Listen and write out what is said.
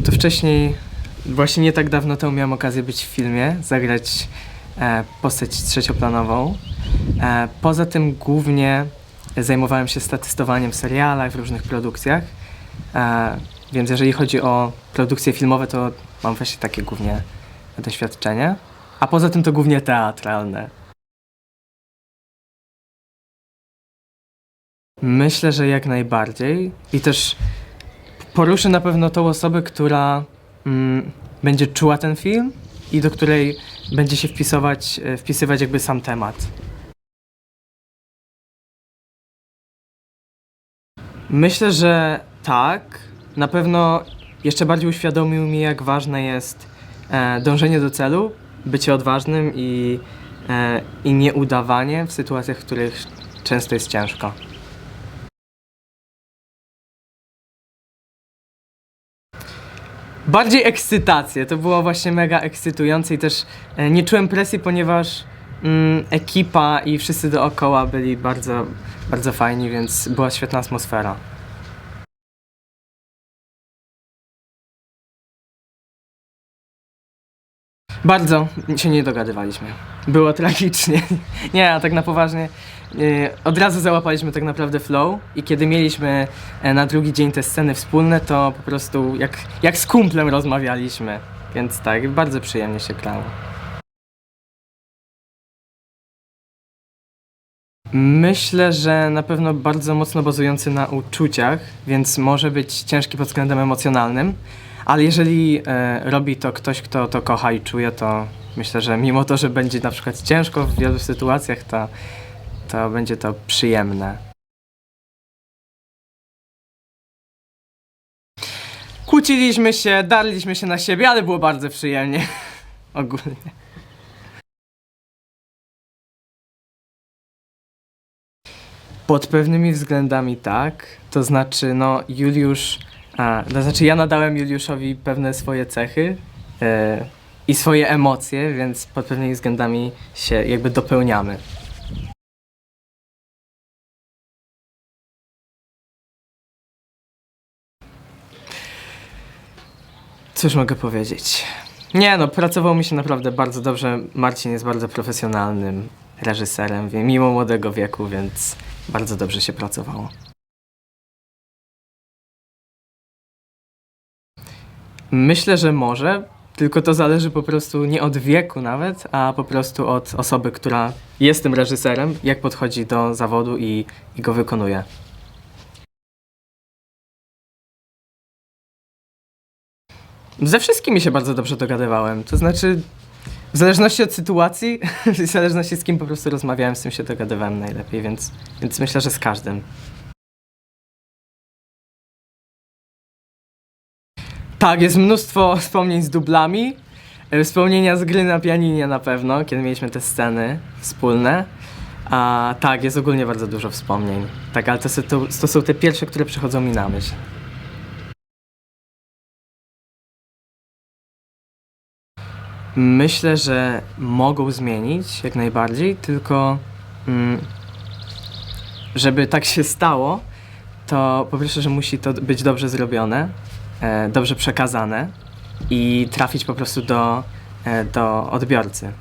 No to wcześniej, właśnie nie tak dawno temu miałem okazję być w filmie, zagrać e, postać trzecioplanową. E, poza tym głównie zajmowałem się statystowaniem w serialach, w różnych produkcjach. E, więc jeżeli chodzi o produkcje filmowe, to mam właśnie takie głównie doświadczenie. A poza tym to głównie teatralne. Myślę, że jak najbardziej. I też poruszy na pewno tą osobę, która mm, będzie czuła ten film i do której będzie się wpisować, e, wpisywać jakby sam temat. Myślę, że tak. Na pewno jeszcze bardziej uświadomił mi, jak ważne jest e, dążenie do celu, bycie odważnym i, e, i nieudawanie w sytuacjach, w których często jest ciężko. Bardziej ekscytację. To było właśnie mega ekscytujące i też e, nie czułem presji, ponieważ mm, ekipa i wszyscy dookoła byli bardzo, bardzo fajni, więc była świetna atmosfera. Bardzo się nie dogadywaliśmy. Było tragicznie. Nie, a tak na poważnie. e, Od razu załapaliśmy tak naprawdę flow i kiedy mieliśmy e, na drugi dzień te sceny wspólne, to po prostu jak, jak z kumplem rozmawialiśmy. Więc tak, bardzo przyjemnie się grało. Myślę, że na pewno bardzo mocno bazujący na uczuciach, więc może być ciężki pod względem emocjonalnym, ale jeżeli e, robi to ktoś, kto to kocha i czuje, to myślę, że mimo to, że będzie na przykład ciężko w wielu sytuacjach, to, to będzie to przyjemne. Kłóciliśmy się, darliśmy się na siebie, ale było bardzo przyjemnie. Ogólnie. Pod pewnymi względami tak. To znaczy, no, Juliusz. A, to znaczy, ja nadałem Juliuszowi pewne swoje cechy e, i swoje emocje, więc pod pewnymi względami się jakby dopełniamy. Cóż mogę powiedzieć? Nie no, pracował mi się naprawdę bardzo dobrze. Marcin jest bardzo profesjonalnym reżyserem, mimo młodego wieku, więc bardzo dobrze się pracowało. Myślę, że może, tylko to zależy po prostu nie od wieku nawet, a po prostu od osoby, która jest tym reżyserem, jak podchodzi do zawodu i, i go wykonuje. Ze wszystkimi się bardzo dobrze dogadywałem. To znaczy, w zależności od sytuacji, w zależności z kim po prostu rozmawiałem, z tym się dogadywałem najlepiej, więc, więc myślę, że z każdym. Tak, jest mnóstwo wspomnień z dublami. e, Wspomnienia z gry na pianinie na pewno, kiedy mieliśmy te sceny wspólne. A tak, jest ogólnie bardzo dużo wspomnień. Tak, ale to, są- to, to są te pierwsze, które przychodzą mi na myśl. Myślę, że mogą zmienić jak najbardziej, tylko mm, żeby tak się stało, to po pierwsze, że musi to być dobrze zrobione, dobrze przekazane i trafić po prostu do, e, do odbiorcy.